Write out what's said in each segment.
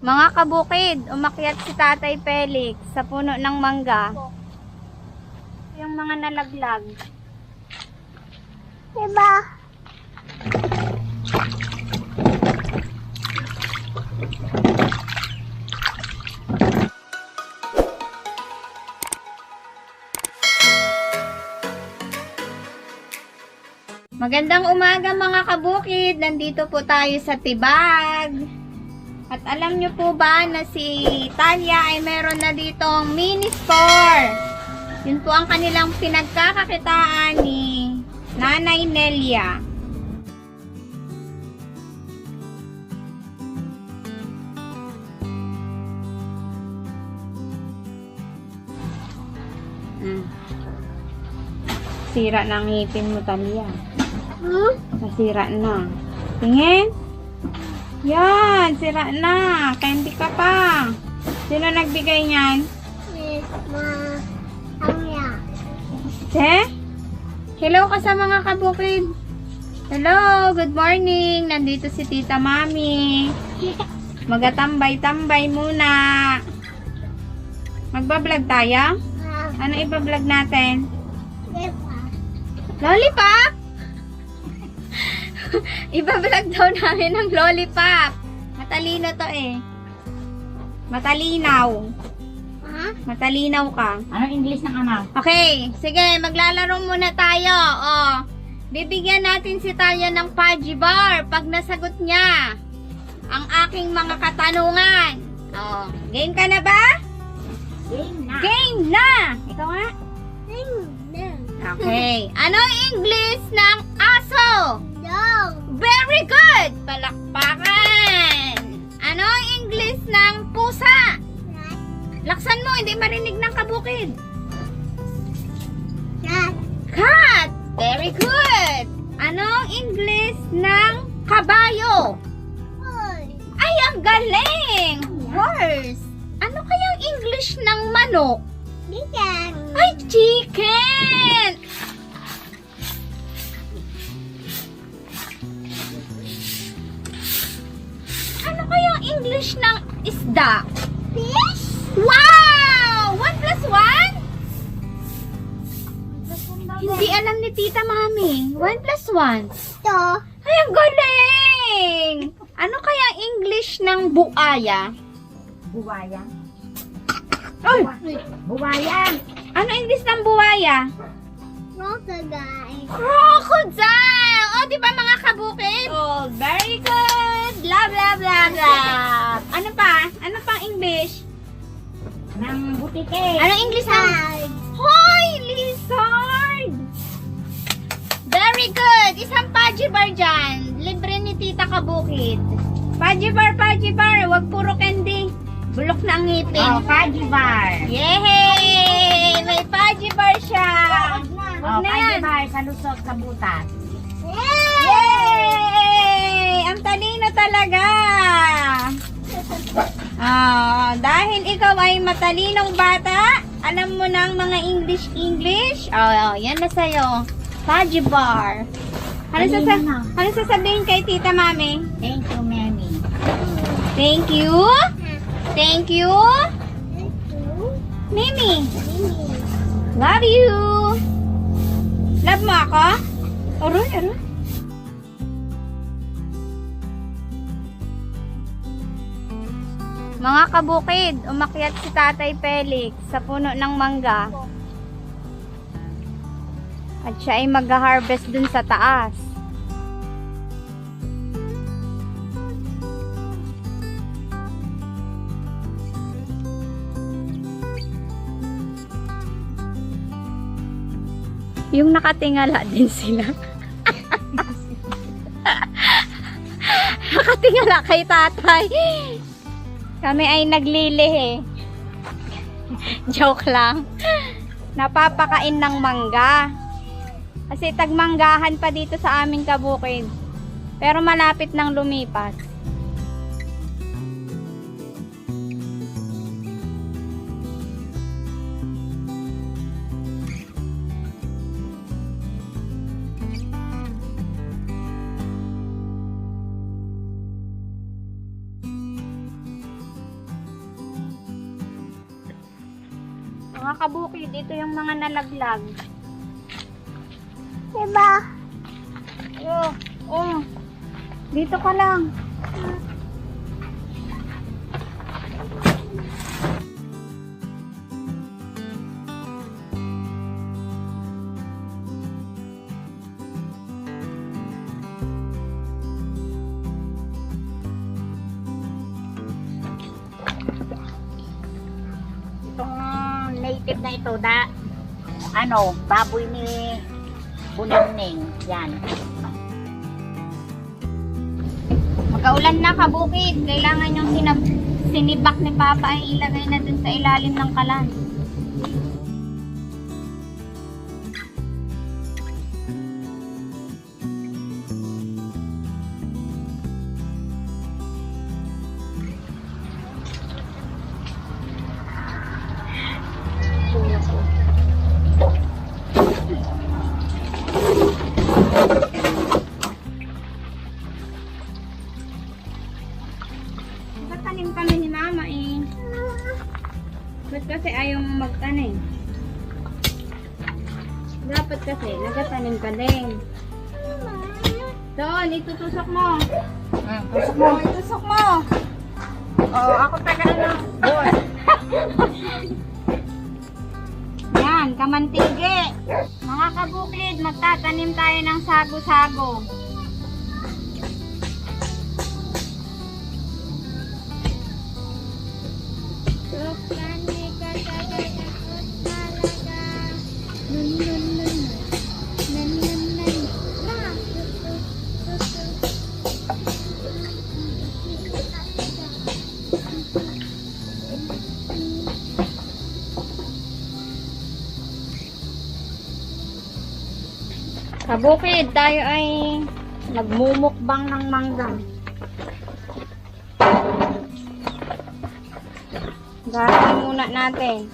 Mga kabukid, umakyat si Tatay Felix sa puno ng mangga. Yung mga nalaglag. Diba? Magandang umaga mga kabukid. Nandito po tayo sa Tibag. At alam nyo po ba na si Talia ay meron na ditong mini store. Yun po ang kanilang pinagkakakitaan ni Nanay Nelia. Mm. Sira na ang ngipin mo, Talia. Hmm? Nasira na. Tingin. Yan, sira na. Candy ka pa. Sino nagbigay niyan? Miss Ma. Amya. Che? Hello ka sa mga kabukid. Hello, good morning. Nandito si Tita Mami. Magatambay-tambay muna. Magbablog tayo? Ano ibablog natin? diba? Lollipop? Ibablog daw namin ng lollipop. Matalino to eh. Matalinaw. Ha? Matalinaw ka. Anong English ng anak? Okay, sige, maglalaro muna tayo. Oh, bibigyan natin si Talia ng Pudgy Bar pag nasagot niya ang aking mga katanungan. Oh, game ka na ba? Game na. Game na! Ikaw nga. Hindi. Okay. Ano ang English ng aso? Dog. Very good! Palakpakan! Ano ang English ng pusa? Laksan mo, hindi marinig ng kabukid. Cat. Cat! Very good! Ano ang English ng kabayo? Boy. Ay, ang galing! Horse! Ano kayang English ng manok? Chicken. Ay, chicken! English ng isda? Fish. Wow! One plus one? Hindi alam ni Tita Mami. One plus one. To. Ay, ang galing! Ano kaya English ng buaya? Buwaya. Ay! Buwaya. Ano English ng buaya? Crocodile. Crocodile! O, di ba mga kabukid? Oh, very good! Blah, blah, blah, blah. Ano pa? Ano pang English? Ng butike. Ano English ng... Tide. Hoy! Lizard! Very good! Isang Paji bar dyan. Libre ni Tita Kabukid. Paji bar, Paji bar. Huwag puro candy. Bulok na ang ngipin. Oh, Paji Bar. Yay! May Paji bar siya. Huwag Oh, na Paji yan. Bar sa lusog sa butas. Yay! Ang talino talaga. Ah, dahil ikaw ay matalinong bata, alam mo ng mga English-English. Oh, yan na sa'yo. Paji bar. Ano, sasa- ano sasabihin kay Tita Mami? Thank you, Mami. Thank you. Thank you. Mimi. Love you. Love mo ako? Aroy, aroy. Mga kabukid, umakyat si Tatay Felix sa puno ng mangga. At siya ay mag-harvest dun sa taas. Yung nakatingala din sila. nakatingala kay tatay. Kami ay naglilihi. Joke lang. Napapakain ng mangga. Kasi tagmanggahan pa dito sa aming kabukid. Pero malapit nang lumipas. Mga kabukid, dito yung mga nalaglag. Diba? Oh, oh. Dito ka lang. Native na ito, da, ano, baboy ni Bunangning. Yan. Magkaulan na kabukid. Kailangan yung sinibak ni Papa ay ilagay na dun sa ilalim ng kalan. Kasi ayaw mo magtanim? Dapat kasi, nagatanim ka din. Doon, itutusok mo. Mm, tusok mo. Oh, itusok mo. Oh, ako taga ano. Boy. Yan, kamantige. Mga kabukid, magtatanim tayo ng sago-sago. Kabukid, tayo ay nagmumukbang ng mangga. Gawin muna natin.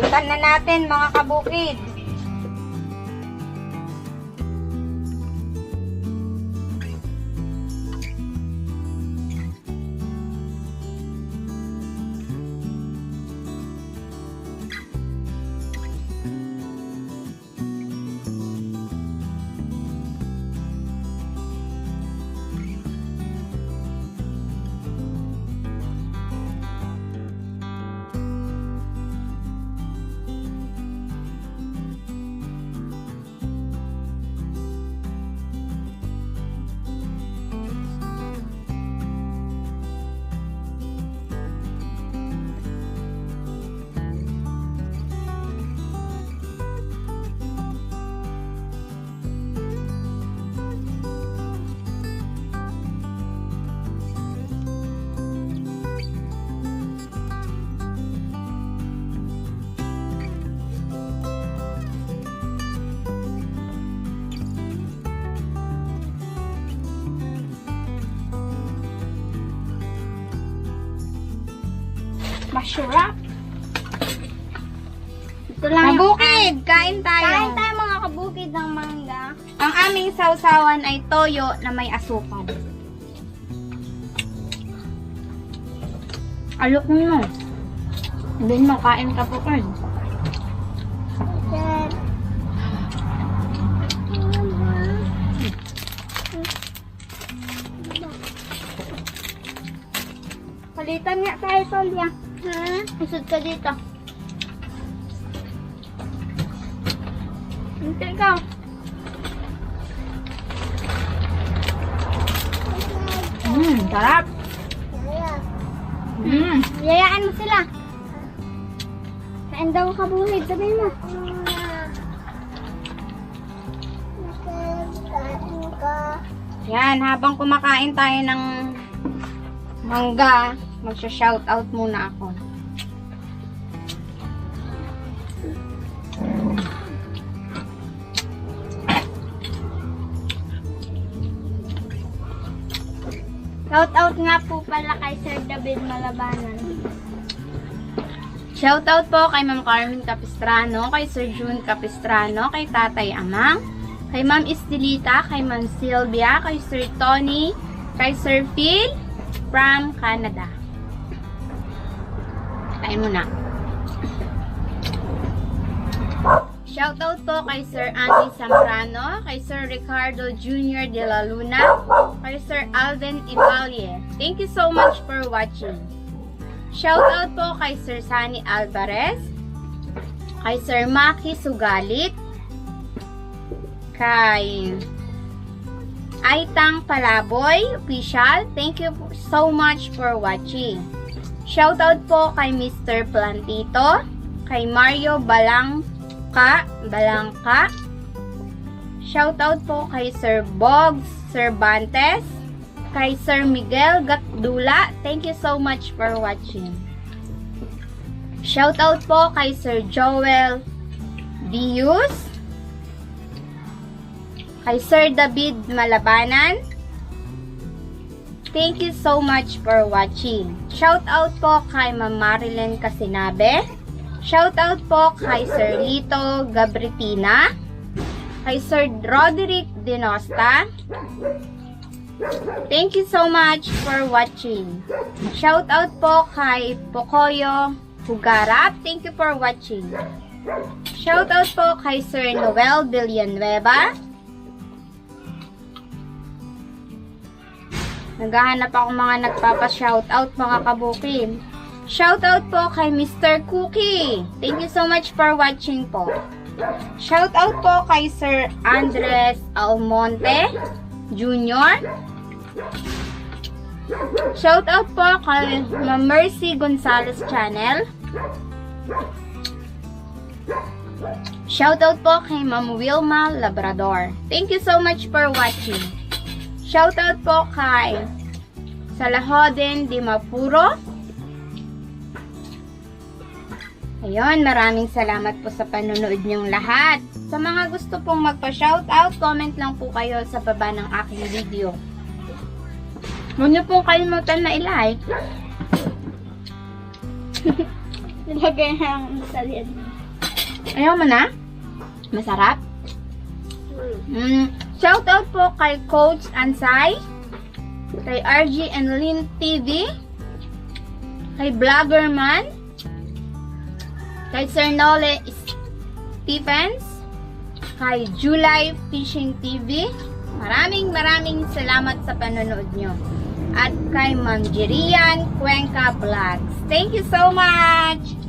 Balikan na natin mga kabukid. Masarap. Ito lang yung... Kabukid, kain tayo. Kain tayo mga kabukid ng mangga. Ang aming sausawan ay toyo na may asukal. Alok mo. Hindi mo, kain ka po. Then, Palitan nga tayo, Tolya. Ha? Usod ka dito. Hintay ka. Mmm, sarap. Mmm. Yayaan mo sila. Kain daw kabuhid, sabihin mo. Yan, habang kumakain tayo ng mangga, Magsha-shoutout muna ako. Shout out nga po pala kay Sir David Malabanan. Shoutout po kay Ma'am Carmen Capistrano, kay Sir June Capistrano, kay Tatay Amang, kay Ma'am Estelita, kay Ma'am Sylvia, kay Sir Tony, kay Sir Phil from Canada. Kain muna. Shoutout po kay Sir Andy Zambrano, kay Sir Ricardo Jr. de la Luna, kay Sir Alden Ibalie. Thank you so much for watching. Shoutout po kay Sir Sunny Alvarez, kay Sir Maki Sugalit, kay Aitang Palaboy Official. Thank you so much for watching. Shoutout po kay Mr. Plantito, kay Mario Balangka, Balangka. Shoutout po kay Sir Bogs Cervantes, kay Sir Miguel Gatdula. Thank you so much for watching. Shoutout po kay Sir Joel Dius, kay Sir David Malabanan. Thank you so much for watching. Shoutout po kay Ma'am Marilyn Casinabe. Shoutout po kay Sir Lito Gabritina. Kay Sir Roderick Dinosta. Thank you so much for watching. Shoutout po kay Pocoyo Hugarap. Thank you for watching. Shoutout po kay Sir Noel Villanueva. Naghahanap ako mga nagpapa-shoutout mga kabukin. Shoutout po kay Mr. Cookie. Thank you so much for watching po. Shoutout po kay Sir Andres Almonte Jr. Shoutout po kay Ma'am Mercy Gonzalez Channel. Shoutout po kay Ma'am Wilma Labrador. Thank you so much for watching. Shoutout po kay Salahoden Dimapuro. Ayun, maraming salamat po sa panonood niyong lahat. Sa mga gusto pong magpa-shoutout, comment lang po kayo sa baba ng aking video. Huwag niyo pong kalimutan na i-like. Nilagay na ang salid. Ayaw mo na? Masarap? Mm, shoutout po kay Coach Ansay, kay RG and Lin TV, kay Vloggerman, kay Sir Nole Stephens, kay July Fishing TV. Maraming maraming salamat sa panonood nyo. At kay Ma'am Jerian Cuenca Vlogs. Thank you so much!